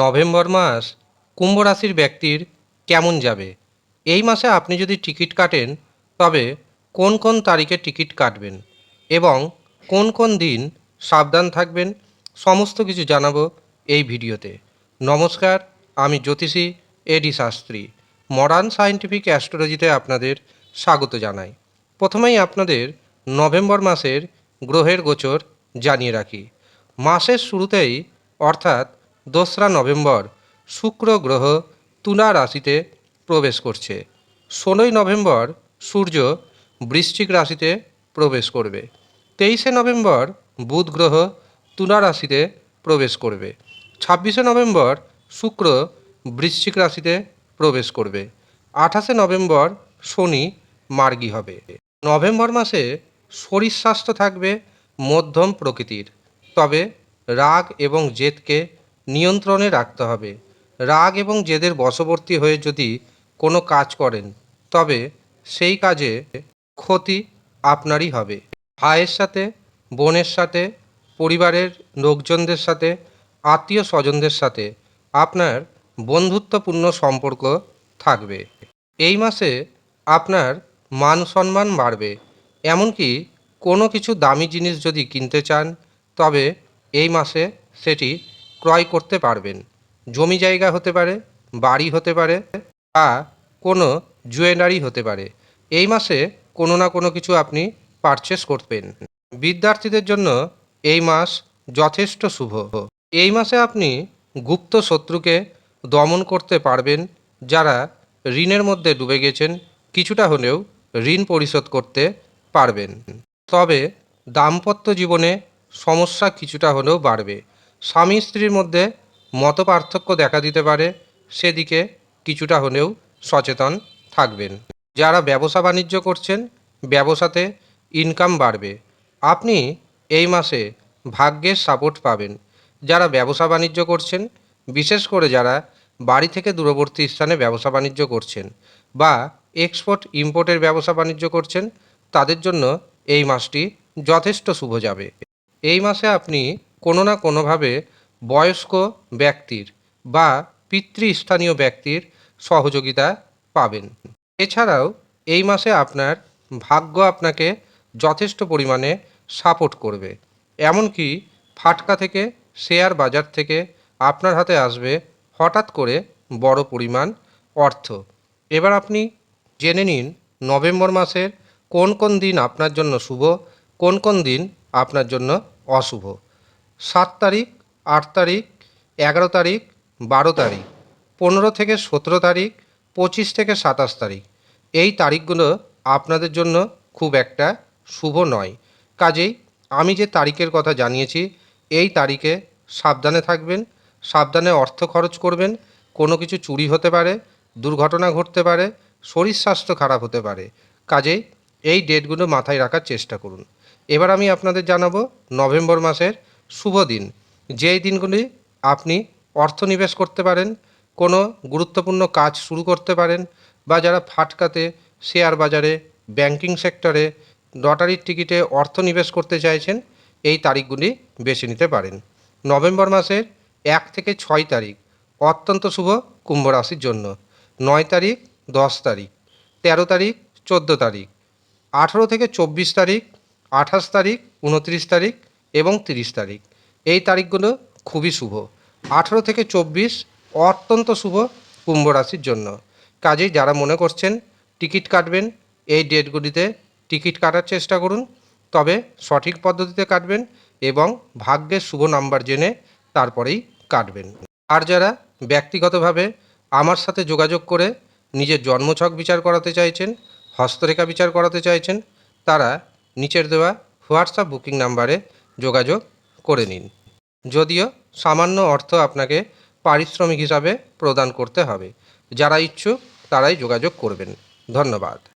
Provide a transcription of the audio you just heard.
November মাস কুম্ভ রাশির ব্যক্তির কেমন যাবে? এই মাসে আপনি যদি টিকিট কাটেন, তবে কোন কোন তারিখে টিকিট কাটবেন এবং কোন কোন দিন সাবধান থাকবেন সমস্ত কিছু জানাব এই ভিডিওতে। নমস্কার, আমি জ্যোতিষী A D Shastri, modern scientific অ্যাস্ট্রোলজিতে আপনাদের স্বাগত জানাই। প্রথমেই আপনাদের নভেম্বর মাসের গ্রহের গোচর জানিয়ে রাখি। মাসের শুরুতেই, অর্থাৎ দোসরা নভেম্বর, শুক্র গ্রহ তুলা রাশিতে প্রবেশ করছে। ষোলোই নভেম্বর, সূর্য বৃশ্চিক রাশিতে প্রবেশ করবে। তেইশে নভেম্বর, বুধ গ্রহ তুলা রাশিতে প্রবেশ করবে। ছাব্বিশে নভেম্বর, শুক্র বৃশ্চিক রাশিতে প্রবেশ করবে। আঠাশে নভেম্বর, শনি মার্গী হবে। নভেম্বর মাসে শরীর স্বাস্থ্য থাকবে মধ্যম প্রকৃতির। তবে রাগ এবং জেদকে নিয়ন্ত্রণে রাখতে হবে। রাগ এবং জেদের বশবর্তী হয়ে যদি কোনো কাজ করেন, তবে সেই কাজে ক্ষতি আপনারই হবে। ভাইয়ের সাথে, বোনের সাথে, পরিবারের লোকজনদের সাথে আত্মীয় স্বজনদের সাথে আপনার বন্ধুত্বপূর্ণ সম্পর্ক থাকবে। এই মাসে আপনার মান সম্মান বাড়বে। এমনকি কোনো কিছু দামি জিনিস যদি কিনতে চান, তবে এই মাসে সেটি ক্রয় করতে পারবেন। জমি জায়গা হতে পারে, বাড়ি হতে পারে বা কোনো জুয়েলারি হতে পারে। এই মাসে কোনো না কোনো কিছু আপনি পারচেস করবেন। বিদ্যার্থীদের জন্য এই মাস যথেষ্ট শুভ। এই মাসে আপনি গুপ্ত শত্রুকে দমন করতে পারবেন, যারা ঋণের মধ্যে ডুবে গেছেন, কিছুটা হলেও ঋণ পরিশোধ করতে পারবেন। তবে দাম্পত্য জীবনে সমস্যা কিছুটা হলেও বাড়বে। স্বামী স্ত্রীর মধ্যে মত পার্থক্য দেখা দিতে পারে, সেদিকে কিছুটা হলেও সচেতন থাকবেন। যারা ব্যবসা বাণিজ্য করছেন, ব্যবসাতে ইনকাম বাড়বে। আপনি এই মাসে ভাগ্যের সাপোর্ট পাবেন। যারা ব্যবসা বাণিজ্য করছেন, বিশেষ করে যারা বাড়ি থেকে দূরবর্তী স্থানে ব্যবসা বাণিজ্য করছেন বা এক্সপোর্ট ইম্পোর্টের ব্যবসা বাণিজ্য করছেন, তাদের জন্য এই মাসটি যথেষ্ট শুভ যাবে। এই মাসে আপনি কোনো না কোনোভাবে বয়স্ক ব্যক্তির বা পিতৃস্থানীয় ব্যক্তির সহযোগিতা পাবেন। এছাড়াও এই মাসে আপনার ভাগ্য আপনাকে যথেষ্ট পরিমাণে সাপোর্ট করবে। এমনকি ফাটকা থেকে, শেয়ার বাজার থেকে আপনার হাতে আসবে হঠাৎ করে বড় পরিমাণ অর্থ। এবার আপনি জেনে নিন, নভেম্বর মাসের কোন কোন দিন আপনার জন্য শুভ, কোন কোন দিন আপনার জন্য অশুভ। সাত তারিখ, আট তারিখ, এগারো তারিখ, বারো তারিখ, পনেরো থেকে সতেরো তারিখ, পঁচিশ থেকে সাতাশ তারিখ। এই তারিখগুলো আপনাদের জন্য খুব একটা শুভ নয়। কাজেই আমি যে তারিখের কথা জানিয়েছি, এই তারিখে সাবধানে থাকবেন, সাবধানে অর্থ খরচ করবেন, কোনো কিছু চুরি হতে পারে, দুর্ঘটনা ঘটতে পারে, শরীর স্বাস্থ্য খারাপ হতে পারে। কাজেই এই ডেটগুলো মাথায় রাখার চেষ্টা করুন। এবার আমি আপনাদের জানাব নভেম্বর মাসের শুভ দিন। যেই দিনগুলি আপনি অর্থ নিবেশ করতে পারেন, কোনো গুরুত্বপূর্ণ কাজ শুরু করতে পারেন, বা যারা ফাটকাতে শেয়ার বাজারে, ব্যাংকিং সেক্টরে, লটারির টিকিটে অর্থ নিবেশ করতে চাইছেন, এই তারিখগুলি বেছে নিতে পারেন। নভেম্বর মাসের এক থেকে ছয় তারিখ, অত্যন্ত শুভ কুম্ভ রাশির জন্য। নয় তারিখ, দশ তারিখ, তেরো তারিখ, চোদ্দ তারিখ, আঠেরো থেকে চব্বিশ তারিখ, আঠাশ তারিখ, উনত্রিশ তারিখ এবং তিরিশ তারিখ। এই তারিখগুলো খুবই শুভ। আঠেরো থেকে চব্বিশ অত্যন্ত শুভ কুম্ভ রাশির জন্য। কাজেই যারা মনে করছেন টিকিট কাটবেন, এই ডেটগুলিতে টিকিট কাটার চেষ্টা করুন, তবে সঠিক পদ্ধতিতে কাটবেন এবং ভাগ্যের শুভ নাম্বার জেনে তারপরেই কাটবেন। আর যারা ব্যক্তিগতভাবে আমার সাথে যোগাযোগ করে নিজের জন্মছক বিচার করাতে চাইছেন, হস্তরেখা বিচার করাতে চাইছেন, তারা নিচের দেওয়া হোয়াটসঅ্যাপ বুকিং নাম্বারে যোগাযোগ করে নিন। যদিও সামান্য অর্থ আপনাকে পারিশ্রমিক হিসাবে প্রদান করতে হবে। যারা ইচ্ছুক তারাই যোগাযোগ করবেন। ধন্যবাদ।